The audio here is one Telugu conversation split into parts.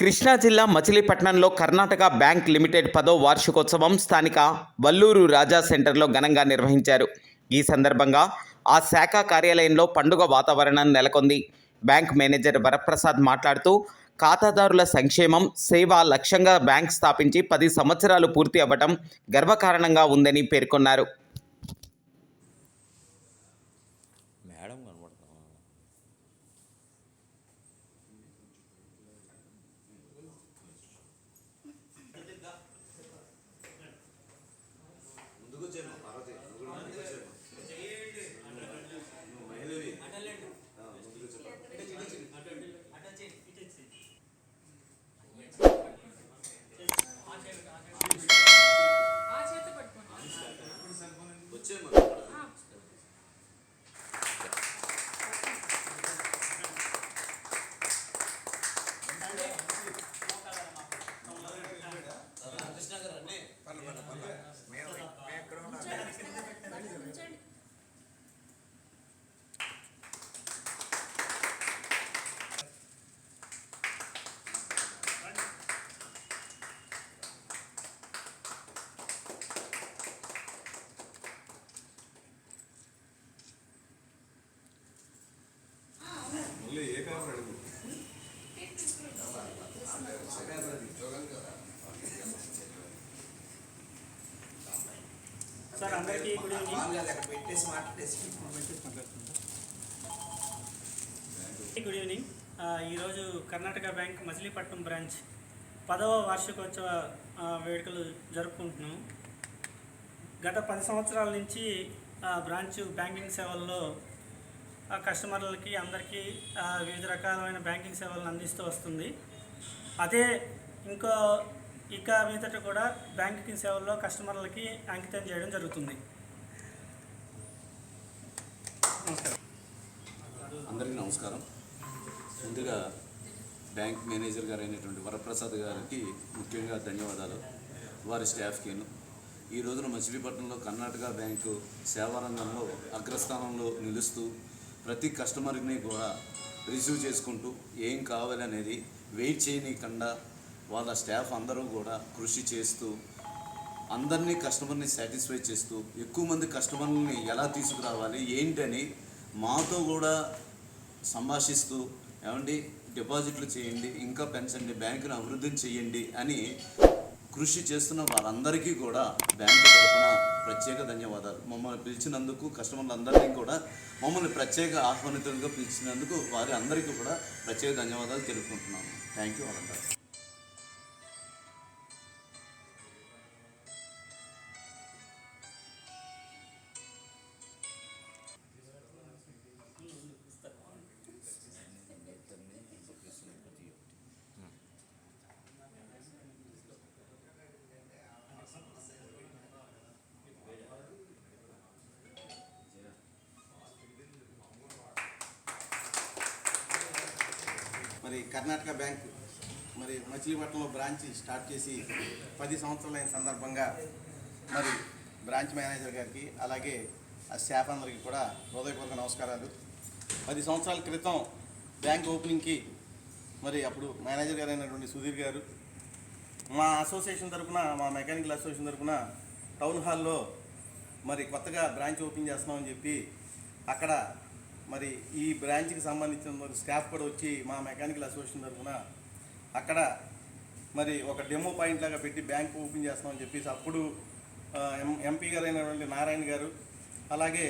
కృష్ణా జిల్లా మచిలీపట్నంలో కర్ణాటక బ్యాంక్ లిమిటెడ్ పదో వార్షికోత్సవం స్థానిక వల్లూరు రాజా సెంటర్లో ఘనంగా నిర్వహించారు. ఈ సందర్భంగా ఆ శాఖ కార్యాలయంలో పండుగ వాతావరణం నెలకొంది. బ్యాంక్ మేనేజర్ వరప్రసాద్ మాట్లాడుతూ ఖాతాదారుల సంక్షేమం సేవ లక్ష్యంగా బ్యాంక్ స్థాపించి పది సంవత్సరాలు పూర్తి అవ్వటం గర్వకారణంగా ఉందని పేర్కొన్నారు మేడం కనబడుతున్నా సార్ అందరికీ గుడ్ ఈవినింగ్ గుడ్ ఈవినింగ్ ఈరోజు కర్ణాటక బ్యాంక్ మచిలీపట్నం బ్రాంచ్ పదవ వార్షికోత్సవ వేడుకలు జరుపుకుంటున్నాం. గత పది సంవత్సరాల నుంచి ఆ, బ్రాంచ్ బ్యాంకింగ్ సేవల్లో కస్టమర్లకి అందరికీ వివిధ రకాలైన బ్యాంకింగ్ సేవలను అందిస్తూ వస్తుంది. అదే ఇంకో ఇక మీదట కూడా బ్యాంకింగ్ సేవల్లో కస్టమర్లకి అంకితం చేయడం జరుగుతుంది. అందరికీ నమస్కారం. ముందుగా బ్యాంక్ మేనేజర్ గారు అయినటువంటి వరప్రసాద్ గారికి ముఖ్యంగా ధన్యవాదాలు. వారి స్టాఫ్కిను. ఈ రోజున మచిలీపట్నంలో కర్ణాటక బ్యాంకు సేవారంగంలో అగ్రస్థానంలో నిలుస్తూ ప్రతి కస్టమర్ని కూడా రిసీవ్ చేసుకుంటూ ఏం కావాలనేది వెయిట్ చేయనీయకుండా వాళ్ళ స్టాఫ్ అందరూ కూడా కృషి చేస్తూ అందరినీ కస్టమర్ని సాటిస్ఫై చేస్తూ ఎక్కువ మంది కస్టమర్ని ఎలా తీసుకురావాలి ఏంటని మాతో కూడా సంభాషిస్తూ ఏమండి డిపాజిట్లు చేయండి ఇంకా పెంచండి బ్యాంకును అభివృద్ధి చేయండి అని కృషి చేస్తున్న వారందరికీ కూడా బ్యాంకు తరఫున ప్రత్యేక ధన్యవాదాలు. మమ్మల్ని పిలిచినందుకు కస్టమర్లందరినీ కూడా మమ్మల్ని ప్రత్యేక ఆహ్వానితులుగా పిలిచినందుకు వారి అందరికీ కూడా ప్రత్యేక ధన్యవాదాలు తెలుపుకుంటున్నాము. థ్యాంక్ యూ వాళ్ళందరూ మరి కర్ణాటక బ్యాంక్ మరి మచిలీపట్నంలో బ్రాంచ్ స్టార్ట్ చేసి పది సంవత్సరాలైన సందర్భంగా మరి బ్రాంచ్ మేనేజర్ గారికి అలాగే ఆ స్టాఫ్ అందరికీ కూడా హృదయపూర్వక నమస్కారాలు. పది సంవత్సరాల క్రితం బ్యాంక్ ఓపెనింగ్కి మరి అప్పుడు మేనేజర్ గారు అయినటువంటి సుధీర్ గారు మా అసోసియేషన్ తరఫున మా మెకానికల్ అసోసియేషన్ తరఫున టౌన్ హాల్లో మరి కొత్తగా బ్రాంచ్ ఓపెన్ చేస్తున్నామని చెప్పి అక్కడ మరి ఈ బ్రాంచ్కి సంబంధించిన మరి స్టాఫ్ కూడా వచ్చి మా మెకానికల్ అసోసియేషన్ తరఫున అక్కడ మరి ఒక డెమో పాయింట్ లాగా పెట్టి బ్యాంక్ ఓపెన్ చేస్తామని చెప్పేసి అప్పుడు ఎం ఎంపీ గారు అయినటువంటి నారాయణ గారు అలాగే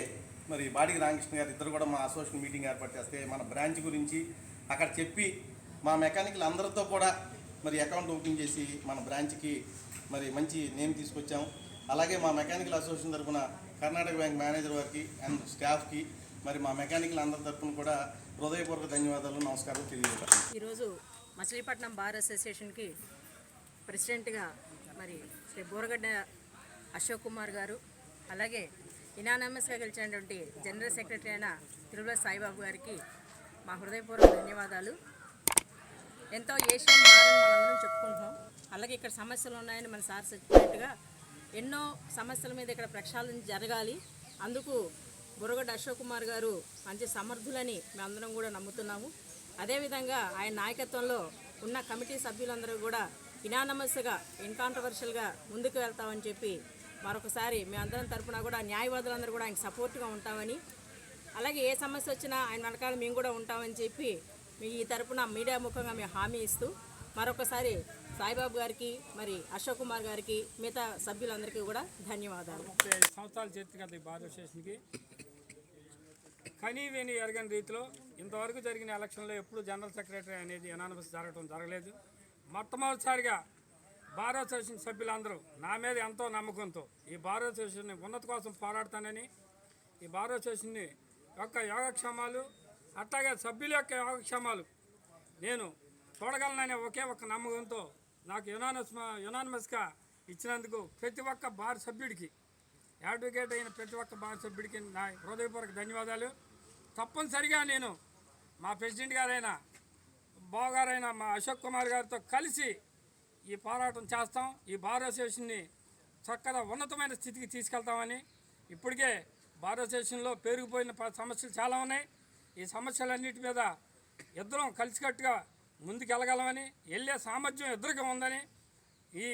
మరి బాడికి రామకృష్ణ గారు ఇద్దరు కూడా మా అసోసియేషన్ మీటింగ్ ఏర్పాటు చేస్తే మన బ్రాంచ్ గురించి అక్కడ చెప్పి మా మెకానికల్ అందరితో కూడా మరి అకౌంట్ ఓపెన్ చేసి మన బ్రాంచ్కి మరి మంచి నేమ్ తీసుకొచ్చాము. అలాగే మా మెకానికల్ అసోసియేషన్ తరఫున కర్ణాటక బ్యాంక్ మేనేజర్ వారికి అండ్ స్టాఫ్కి మరి మా మెకానికల్ అందరి తరఫున కూడా హృదయపూర్వక ధన్యవాదాలు నమస్కారం తెలియజేస్తాను. ఈరోజు మచిలీపట్నం బార్ అసోసియేషన్కి ప్రెసిడెంట్గా మరి శ్రీ బోరగడ్డ అశోక్ కుమార్ గారు అలాగే ఇనానమస్గా గెలిచినటువంటి జనరల్ సెక్రటరీ అయిన తిరుమల సాయిబాబు గారికి మా హృదయపూర్వక ధన్యవాదాలు. ఎంతో ఏషియన్ బార్ మనందరం చెప్పుకుంటున్నాం. అలాగే ఇక్కడ సమస్యలు ఉన్నాయని మన సార్ చెప్పినట్టుగా ఎన్నో సమస్యల మీద ఇక్కడ ప్రక్షాళన జరగాలి. అందుకు బుర్రగడ్డ అశోక్ కుమార్ గారు మంచి సమర్థులని మేమందరం కూడా నమ్ముతున్నాము. అదేవిధంగా ఆయన నాయకత్వంలో ఉన్న కమిటీ సభ్యులందరూ కూడా ఇనానమస్గా ఇన్కాంట్రవర్షియల్గా ముందుకు వెళ్తామని చెప్పి మరొకసారి మేమందరం తరపున కూడా న్యాయవాదులందరూ కూడా ఆయనకు సపోర్ట్గా ఉంటామని అలాగే ఏ సమస్య వచ్చినా ఆయన వెనకాల మేము కూడా ఉంటామని చెప్పి మీ ఈ తరపున మీడియా ముఖంగా మేము హామీ ఇస్తూ మరొకసారి సాయిబాబు గారికి మరి అశోక్ కుమార్ గారికి మిగతా సభ్యులందరికీ కూడా ధన్యవాదాలు. సంవత్సరాలు చేతి కదా ఈ బార్ కనీ విని ఎరగని రీతిలో ఇంతవరకు జరిగిన ఎలక్షన్లో ఎప్పుడు జనరల్ సెక్రటరీ అనేది అనానమస్ జరగడం జరగలేదు. మొట్టమొదటిసారిగా బార్ అసోసియేషన్ సభ్యులందరూ నా మీద ఎంతో నమ్మకంతో ఈ బార్ అసోసియేషన్ ఉన్నత కోసం పోరాడతానని ఈ బార్ అసోసియేషన్ని యొక్క యోగక్షేమాలు అట్లాగే సభ్యుల యొక్క యోగక్షేమాలు నేను చూడగలననే ఒకే ఒక నమ్మకంతో నాకు యునానస్ యునానమస్గా ఇచ్చినందుకు ప్రతి ఒక్క బార్ సభ్యుడికి అడ్వకేట్ అయిన ప్రతి ఒక్క బార్ సభ్యుడికి నా హృదయపూర్వక ధన్యవాదాలు. తప్పనిసరిగా నేను మా ప్రెసిడెంట్ గారైన బావగారైన మా అశోక్ కుమార్ గారితో కలిసి ఈ పోరాటం చేస్తాం. ఈ బార్ అసోసియేషన్ని చక్కగా ఉన్నతమైన స్థితికి తీసుకెళ్తామని ఇప్పటికే బార్ అసోసియేషన్లో పెరిగిపోయిన సమస్యలు చాలా ఉన్నాయి. ఈ సమస్యలన్నిటి మీద ఇద్దరం కలిసికట్టుగా ముందుకెళ్ళగలమని వెళ్ళే సామర్థ్యం ఇద్దరికి ఉందని ఈ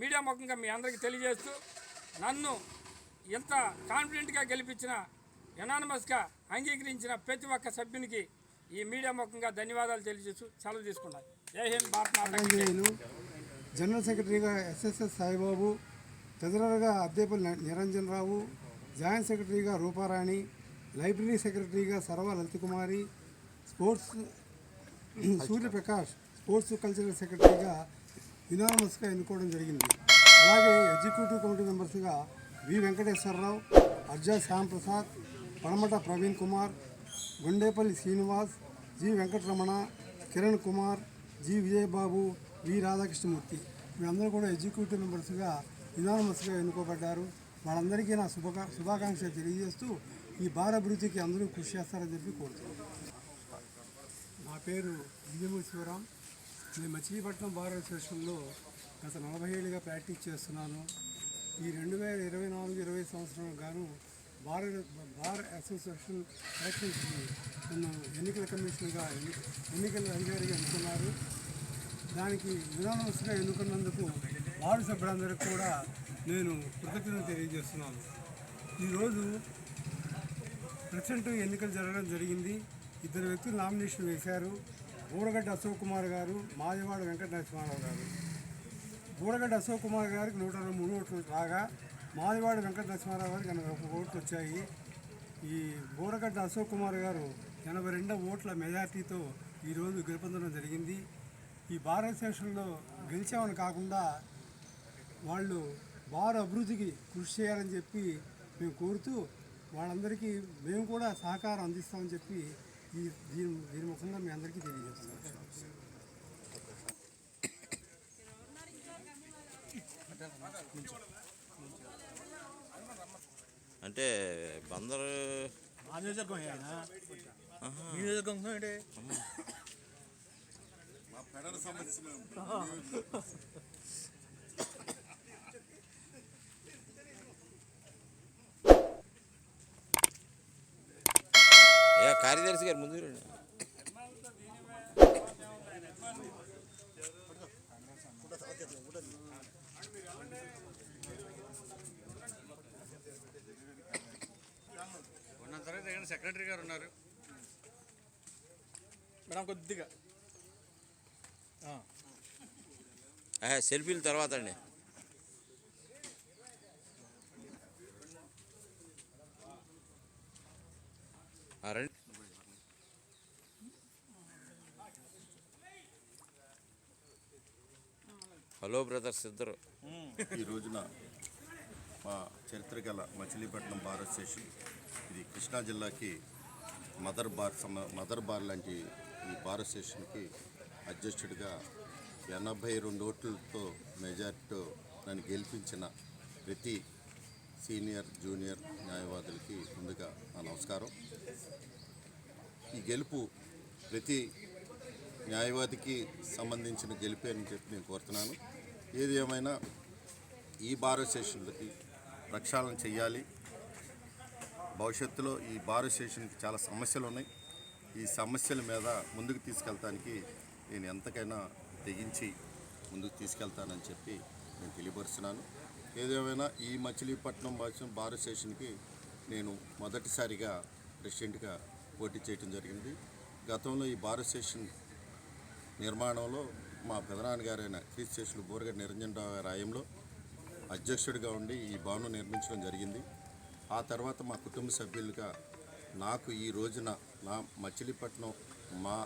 మీడియా ముఖంగా మీ అందరికీ తెలియజేస్తూ నన్ను ఎంత కాన్ఫిడెంట్గా గెలిపించిన ఎనానమస్గా అంగీకరించిన ప్రతి ఒక్క సభ్యునికి ఈ మీడియా ముఖంగా ధన్యవాదాలు తెలియజేస్తూ సెలవు తీసుకున్నాను. జై హింద్ భారత్ జనరల్ సెక్రటరీగా ఎస్ఎస్ఎస్ సాయిబాబు ట్రెజరర్గా అద్దేపల్లి నిరంజన్ రావు జాయింట్ సెక్రటరీగా రూపారాణి లైబ్రరీ సెక్రటరీగా Sarva Lalithakumari sports Suryaprakash sports cultural సెక్రటరీగా యునానమస్గా ఎన్నుకోవడం జరిగింది. అలాగే executive committee మెంబర్స్గా V Venkateswararao Arja Shyamprasad Padamata Praveen Kumar Gundepalli Srinivas G Venkataramana Kiran Kumar G Vijayababu V Radhakrishnamurthy. వీళ్ళందరూ కూడా ఎగ్జిక్యూటివ్ మెంబర్స్గా యునానమస్గా ఎన్నుకోబడ్డారు. వాళ్ళందరికీ నా శుభకా శుభాకాంక్షలు తెలియజేస్తూ ఈ భార అభివృద్ధికి అందరూ కృషి చేస్తారని చెప్పి కోరుతున్నాను. నా పేరు ఇంజమూరి శివరాం నేను మచిలీపట్నం బార్ అసోసియేషన్లో గత నలభై ఏళ్ళుగా ప్రాక్టీస్ చేస్తున్నాను. ఈ రెండు వేల ఇరవై నాలుగు ఇరవై సంవత్సరం గాను బార్ బార్ అసోసియేషన్ ఎలక్షన్స్కి నన్ను ఎన్నికల కమిషన్గా ఎన్నికల అధికారిగా ఎన్నుకున్నారు. దానికి యునానమస్గా ఎన్నుకున్నందుకు వార్డు సభ్యులందరికీ కూడా నేను కృతజ్ఞత తెలియజేస్తున్నాను. ఈరోజు ప్రజెంట్ ఎన్నికలు జరగడం జరిగింది. ఇద్దరు వ్యక్తులు నామినేషన్ వేశారు. బూరగడ్డ అశోక్ కుమార్ గారు మాదివాడ వెంకట నరసింహారావు గారు. బూరగడ్డ అశోక్ కుమార్ గారికి నూట అరవై మూడు ఓట్లు రాగా మాదివాడ వెంకట నరసింహారావు గారికి ఎనభై ఒక ఓట్లు వచ్చాయి. ఈ బోరగడ్డ అశోక్ కుమార్ గారు ఎనభై రెండు ఓట్ల మెజార్టీతో ఈరోజు గెలుపొందడం జరిగింది. ఈ భారతదేశంలో సెషన్లో గెలిచామని కాకుండా వాళ్ళు బార్ అభివృద్ధికి కృషి చేయాలని చెప్పి మేము కోరుతూ వాళ్ళందరికీ మేము కూడా సహకారం అందిస్తామని చెప్పి ఈ దీని దీని ముఖంగా మీ అందరికీ తెలియజేస్తున్నాం. అంటే బందరు ఏ? కార్యదర్శి గారు ముందు రండి. ఉన్న తర్వాత ఇక్కడ సెక్రటరీ గారు ఉన్నారు. మేడం కొద్దిగా. ఆ, సెల్ఫీల తర్వాత అండి. రండి. హలో బ్రదర్స్ ఇద్దరు. ఈ రోజున మా చరిత్ర గల మచిలీపట్నం బార్ అసోసియేషన్ ఇది కృష్ణా జిల్లాకి మదర్ బార్ సమ మదర్ బార్ లాంటి ఈ బార్ అసోసియేషన్కి అధ్యక్షుడిగా ఎనభై రెండు ఓట్లతో మెజార్టీతో నన్ను గెలిపించిన ప్రతి సీనియర్ జూనియర్ న్యాయవాదులకి ముందుగా నా నమస్కారం. ఈ గెలుపు ప్రతి న్యాయవాదికి సంబంధించిన గెలిపే అని చెప్పి నేను కోరుతున్నాను. ఏది ఏమైనా ఈ బార్ అసోసియేషన్లకి ప్రక్షాళన చేయాలి భవిష్యత్తులో ఈ బార్ అసోసియేషన్కి చాలా సమస్యలు ఉన్నాయి ఈ సమస్యల మీద ముందుకు తీసుకెళ్తానికి నేను ఎంతకైనా తెగించి ముందుకు తీసుకెళ్తానని చెప్పి నేను తెలియపరుస్తున్నాను. ఏదేమైనా ఈ మచిలీపట్నం భాష బార్ స్టేషన్కి నేను మొదటిసారిగా ప్రెసిడెంట్గా పోటీ చేయడం జరిగింది. గతంలో ఈ బార్ స్టేషన్ నిర్మాణంలో మా పెదనాన్నగారైన క్రీస్ స్టేషన్ బోరగడ్డ నిరంజన్ రావు గారి ఆయంలో అధ్యక్షుడిగా ఉండి ఈ భవనం నిర్మించడం జరిగింది. ఆ తర్వాత మా కుటుంబ సభ్యులుగా నాకు ఈ రోజున నా మచిలీపట్నం మా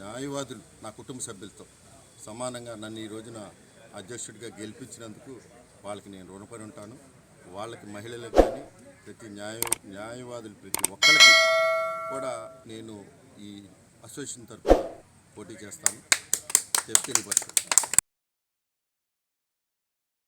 న్యాయవాదులు నా కుటుంబ సభ్యులతో సమానంగా నన్ను ఈ రోజున అధ్యక్షుడిగా గెలిపించినందుకు వాళ్ళకి నేను రుణపడి ఉంటాను. వాళ్ళకి మహిళలకు కానీ ప్రతి న్యాయ న్యాయవాదులు ప్రతి ఒక్కరికి కూడా నేను ఈ అసోసియేషన్ తరఫున పోటీ చేస్తాను. చెప్పి తెలియపరుస్తాను